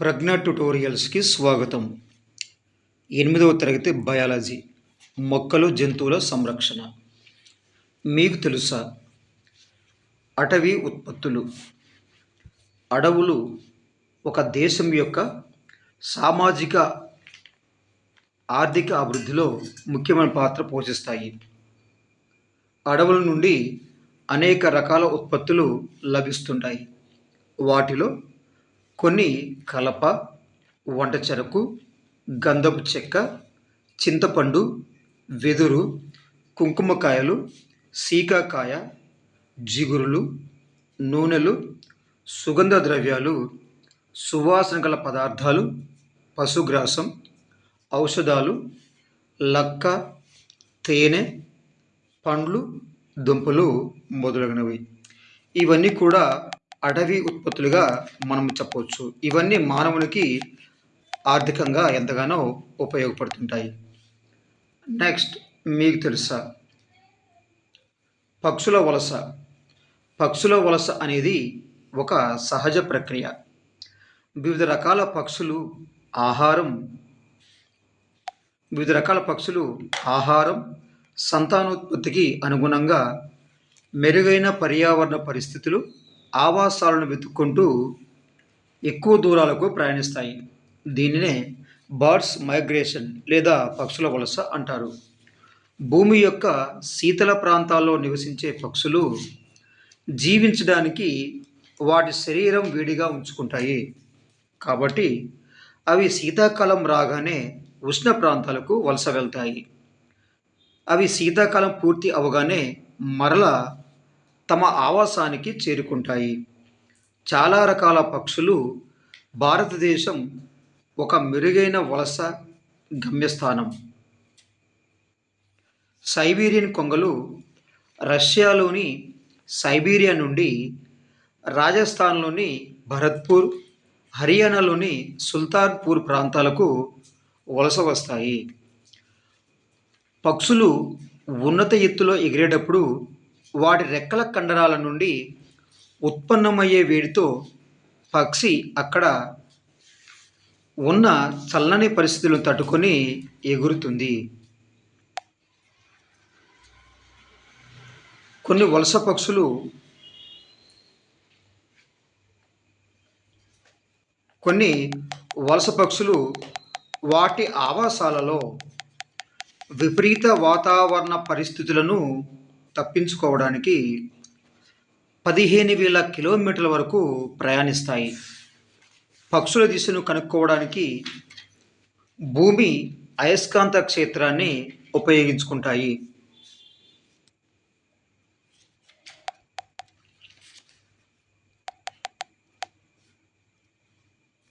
ప్రజ్ఞ ట్యుటోరియల్స్కి స్వాగతం. ఎనిమిదవ తరగతి బయాలజీ మొక్కలు జంతువుల సంరక్షణ. మీకు తెలుసా? అటవీ ఉత్పత్తులు. అడవులు ఒక దేశం యొక్క సామాజిక ఆర్థిక అభివృద్ధిలో ముఖ్యమైన పాత్ర పోషిస్తాయి. అడవుల నుండి అనేక రకాల ఉత్పత్తులు లభిస్తుంటాయి. వాటిలో కొన్ని కలప వంట చెరకు గంధపు చెక్క చింతపండు వెదురు కుంకుమకాయలు సీకాకాయ జిగురులు నూనెలు సుగంధ ద్రవ్యాలు సువాసన గల పదార్థాలు పశుగ్రాసం ఔషధాలు లక్క తేనె పండ్లు దుంపలు మొదలగునవి. ఇవన్నీ కూడా అటవీ ఉత్పత్తులుగా మనం చెప్పవచ్చు. ఇవన్నీ మానవునికి ఆర్థికంగా ఎంతగానో ఉపయోగపడుతుంటాయి. నెక్స్ట్ మీకు తెలుసా? పక్షుల వలస. పక్షుల వలస అనేది ఒక సహజ ప్రక్రియ. వివిధ రకాల పక్షులు ఆహారం వివిధ రకాల పక్షులు ఆహారం సంతానోత్పత్తికి అనుగుణంగా మెరుగైన పర్యావరణ పరిస్థితులు ఆవాసాలను వెతుక్కుంటూ ఎక్కువ దూరాలకు ప్రయాణిస్తాయి. దీనినే బర్డ్స్ మైగ్రేషన్ లేదా పక్షుల వలస అంటారు. భూమి యొక్క శీతల ప్రాంతాల్లో నివసించే పక్షులు జీవించడానికి వాటి శరీరం వేడిగా ఉంచుకుంటాయి. కాబట్టి అవి శీతాకాలం రాగానే ఉష్ణ ప్రాంతాలకు వలస వెళ్తాయి. అవి శీతాకాలం పూర్తి అవగానే మరలా తమ ఆవాసానికి చేరుకుంటాయి. చాలా రకాల పక్షులు భారతదేశం ఒక మెరుగైన వలస గమ్యస్థానం. సైబీరియన్ కొంగలు రష్యాలోని సైబీరియా నుండి రాజస్థాన్లోని భరత్పూర్ హర్యానాలోని సుల్తాన్పూర్ ప్రాంతాలకు వలస వస్తాయి. పక్షులు ఉన్నత ఎత్తులో ఎగిరేటప్పుడు వాటి రెక్కల కండరాల నుండి ఉత్పన్నమయ్యే వేడితో పక్షి అక్కడ ఉన్న చల్లని పరిస్థితులను తట్టుకొని ఎగురుతుంది. కొన్ని వలస పక్షులు కొన్ని వలస పక్షులు వాటి ఆవాసాలలో విపరీత వాతావరణ పరిస్థితులను తప్పించుకోవడానికి పదిహేను వేల కిలోమీటర్ల వరకు ప్రయాణిస్తాయి. పక్షుల దిశను కనుక్కోవడానికి భూమి అయస్కాంత క్షేత్రాన్ని ఉపయోగించుకుంటాయి.